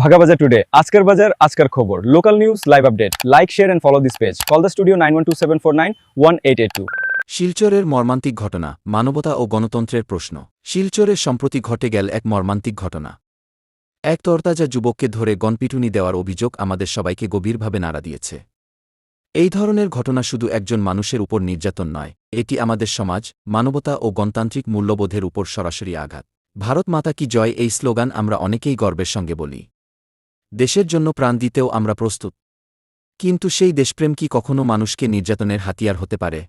Bhagabazar today আজকের বাজার, আজকের খবর। Local news live update like share and follow this page call the studio nine one two seven four nine one eight two শিলচরের মর্মান্তিক ঘটনা, মানবতা ও গণতন্ত্রের প্রশ্ন। শিলচরে সম্প্রতি ঘটে গেল এক মর্মান্তিক ঘটনা। এক তরতাজা যুবককে ধরে গণপিটুনি দেওয়ার অভিযোগ আমাদের সবাইকে গভীরভাবে নাড়া দিয়েছে। এই ধরনের ঘটনা শুধু একজন মানুষের উপর নির্যাতন নয়, এটি আমাদের সমাজ, মানবতা ও গণতান্ত্রিক মূল্যবোধের উপর সরাসরি আঘাত। ভারত মাতা কি জয় এই স্লোগান আমরা অনেকেই গর্বের সঙ্গে বলি। দেশের জন্য প্রাণ দিতেও আমরা প্রস্তুত। কিন্তু সেই দেশপ্রেম কি কখনো মানুষকে নির্যাতনের হাতিয়ার হতে পারে?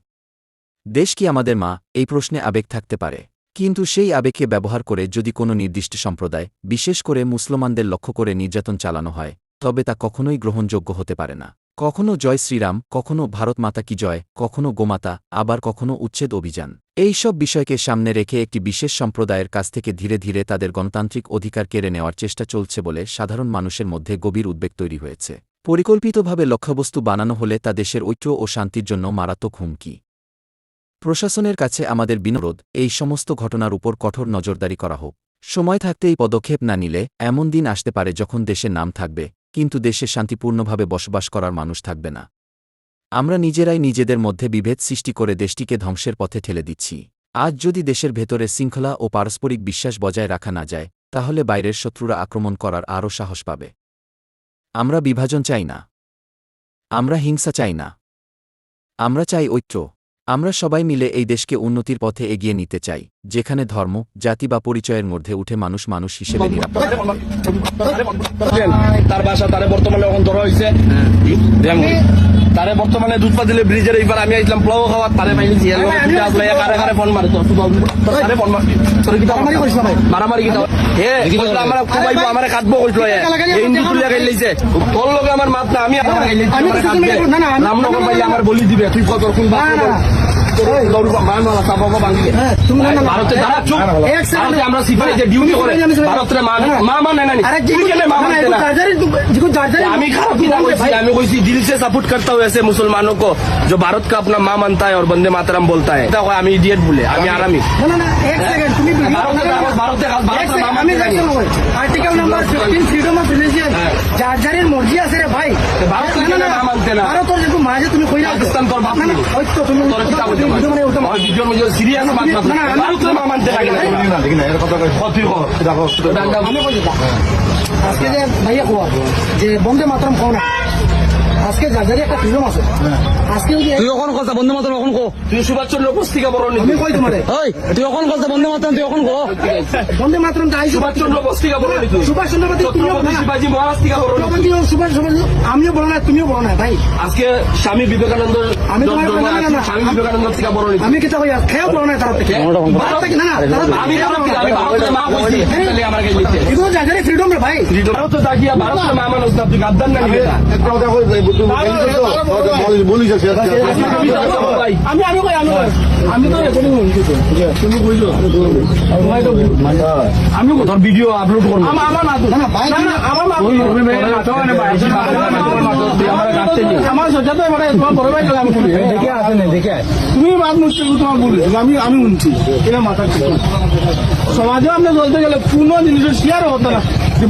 দেশ কি আমাদের মা? এই প্রশ্নে আবেগ থাকতে পারে। কিন্তু সেই আবেগকে ব্যবহার করে যদি কোনো নির্দিষ্ট সম্প্রদায়, বিশেষ করে মুসলমানদের লক্ষ্য করে নির্যাতন চালানো হয়, তবে তা কখনোই গ্রহণযোগ্য হতে পারে না। কখনো জয় শ্রীরাম, কখনো ভারত মাতা কি জয়, কখনো গোমাতা, আবার কখনো উচ্ছেদ অভিযান। এই সব বিষয়কে সামনে রেখে একটি বিশেষ সম্প্রদায়ের কাছ থেকে ধীরে ধীরে তাদের গণতান্ত্রিক অধিকার কেড়ে নেওয়ার চেষ্টা চলছে বলে সাধারণ মানুষের মধ্যে গভীর উদ্বেগ তৈরি হয়েছে। পরিকল্পিতভাবে লক্ষ্যবস্তু বানানো হলে তা দেশের ঐক্য ও শান্তির জন্য মারাত্মক হুমকি। প্রশাসনের কাছে আমাদের বিনোরোধ এই সমস্ত ঘটনার উপর কঠোর নজরদারি করা হোক। সময় থাকতে এই পদক্ষেপ না নিলে এমন দিন আসতে পারে যখন দেশের নাম থাকবে। কিন্তু দেশে শান্তিপূর্ণভাবে বসবাস করার মানুষ থাকবে না। আমরা নিজেরাই নিজেদের মধ্যে বিভেদ সৃষ্টি করে দেশটিকে ধ্বংসের পথে ঠেলে দিচ্ছি। আজ যদি দেশের ভেতরে শৃঙ্খলা ও পারস্পরিক বিশ্বাস বজায় রাখা না যায়, তাহলে বাইরের শত্রুরা আক্রমণ করার আরও সাহস পাবে। আমরা বিভাজন চাই না। আমরা হিংসা চাই না। আমরা চাই ঐক্য। আমরা সবাই মিলে এই দেশকে উন্নতির পথে এগিয়ে নিতে চাই যেখানে ধর্ম জাতি বা পরিচয়ের মধ্যে উঠে মানুষ মানুষ হিসেবে নিরাপদ। তার বাসা তারা বর্তমানে এখন ধরা হয়েছে তারে বর্তমানে দুধ পা দিলে ব্রিজের এইবার আমি আইলাম প্লাও খাওয়া তারে পাইনি জিয়াল আসলে কারে কারে ফোন মারে তো তারে ফোন মারে তোর কি মারামারি করিস ভাই। মারামারি কি হে কইলো আমার কুবাইবো আমারে কাটবো কইলো এই হিন্দু তুলিয়া গাইল লইছে। তোর লগে আমার মাত না আমি আমার গাইল লইছি রামনগর ভাই আমার বলি দিবে তুই কত কোন বাস ভারতে দাঁড়া চুপ ভারতে আমরা সিপাহি যে ডিউটি করে ভারতের মা মা মা নাই নাই মা মানতে না আমি खाब की कही আমি কইছি दिल से सपोर्ट करता हूँ ऐसे मुसलमानों को जो भारत का अपना माँ मानता है और बंदे मातरम बोलता है এটা কয় আমি ইডিয়েট বলে আমি আরামি ভারতে ভারতে ভারতের মা মানতে নাই article number fifteen freedom of religion যার যারের মর্জি আছে রে ভাই ভারত না না মানতে না ভারতের যেটু মাঝে তুমি কইরা পাকিস্তান তোর বাপ। ওই তো তুমি তোর মানে ওটা সিরিয়াস মাত না ভারতের মা মানতে লাগে না তুই কর আমি কই আজকে যে ভাইয়া কোয়া যে বন্দে মাতরম কোন আজকে যারে একটা ফ্রিডম আছে। আজকে তুই এখন কথা বন্ধু মাতরম এখন কো? তুই সুভাষ চন্দ্র বোস থেকে বড় আমি কই তোমারে? ওই তুই এখন কথা বন্ধু মাতরম তুই এখন কো? মাতরম তাই সুভাষ চন্দ্র বোস থেকে বড় নিবি সুভাষ চন্দ্র শিবাজি মহারাজ থেকে বড় সুভাষ সুভাষ আমিও বলো না তুমিও বলো না ভাই আজকে স্বামী বিবেকানন্দ আমি তোমার। স্বামী বিবেকানন্দ থেকে বড় আমি কিতা কই খেয়াও বলো না তার থেকে। না না আমি আমি ভারতের মা আমার কাছে লিখে এগুলো যার ফ্রিডম রে ভাই। ভারত ভারতের মা মানুষ না তুই গাদ্দার না কই আমি কই। আমি তো রেকর্ডিং হইছি তো তুমি কইছো আমি তোর ভিডিও আপলোড করব। আমার আমার তো আমার আমার এবারে তোমার বড় ভাই আমি দেখে আসে না দেখে তুমি বাদ মুশকিল তোমার বলি আমি আমি শুনছি। এটা মাথা ঠিক সমাজে আপনি চলতে গেলে কোনো জিনিসের শেয়ার হতো না।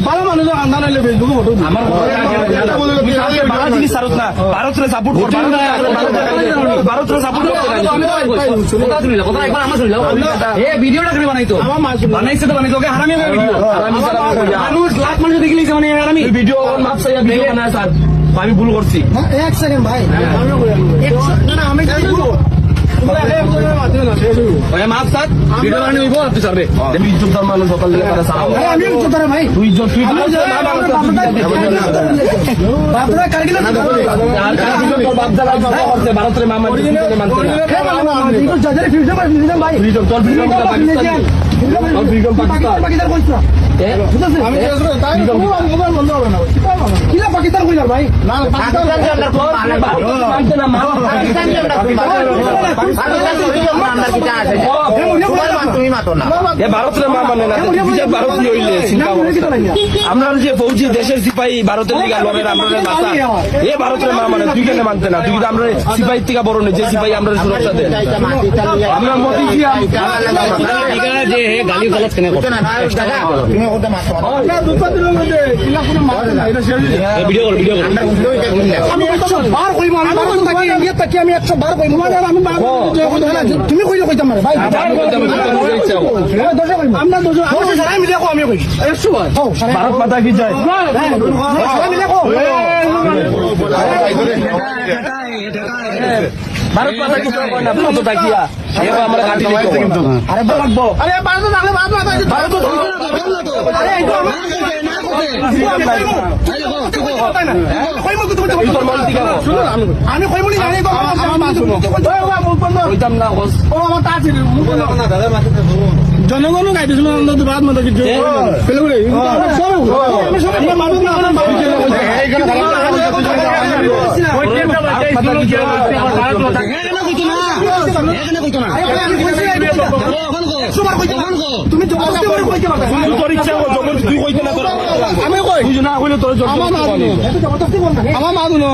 ভালো মানুষের আন্দার হলে ফেসবুকে ফটো আমার ভারতের সাপোর্ট কর ভারতের সাপোর্ট ভিডিওটা করে বানাইতো আমার বানাইছে তো বানাইতো ওকে হারামি ভিডিও মানুষ লাখ মানুষ দেখে লিখছে মানে হারামি। ভিডিও মাপ চাইয়া ভিডিও বানায় স্যার। আমি ভুল করছি। এক সেকেন্ড ভাই। না আমি বলব স্যার ভিডিও বানাই হইব তুই স্যার রে দেবি ইজ্জতদার মানুষ সকাল থেকে তারা সারা আমি তো ভাই তুই ইজ্জত তুই বাপরা কারগিল আর কার তোর বাপ দাদা বাবা করতে ভারতের মামা মানতে না যাদের ফ্রিডম ফ্রিডম ভাই তোর ফ্রিডম পাকিস্তান তোর ফ্রিডম পাকিস্তান পাকিস্তান কইছ না আমি বন্ধ হবে না। কিলা পাকিস্তান কইলা ভাই? না পাকিস্তান মানতে না মা এ ভারতের মা মানে না ভারতীয় হইলে আমরা যে ফৌজি দেশের সিপাহী ভারতের লিগা লড়েন আমরা মাথা এ ভারতের মা মানে তুই কেন মানতে না। তুই আমরা সিপাহী থেকে বড় নেই যে সিপাহী আমরা সুরক্ষা দেয়। আমরা মোদি যে গালি গলত কেনে মধ্যে ইলা কোনো মাছ নাই এটা শেষ ভিডিও কর ভিডিও কর। আমি একশো বার কইম আমি বার থাকি ইয়ে থাকি আমি একশো বার কইম আমি বার তুমি কইলে কইতাম না ভাই আমরা দোষ আমি সারাই মিলে কো আমি কই একশো বার? ভারত মাতা কি জয়? মিলে কো। ভারত মাতা কি জয় কয় না কত টাকিয়া এবার আমরা লিখো কিন্তু আরে লাগবো আরে ভারত থাকলে ভারত ভারত আমি কইব জানি আমার মা শুনো কইতাম না দিছিল অন্তত বাদ মতো কিছু। তুমি আমার মা দুনো জবরদস্তি কর। না আমার মা দুনো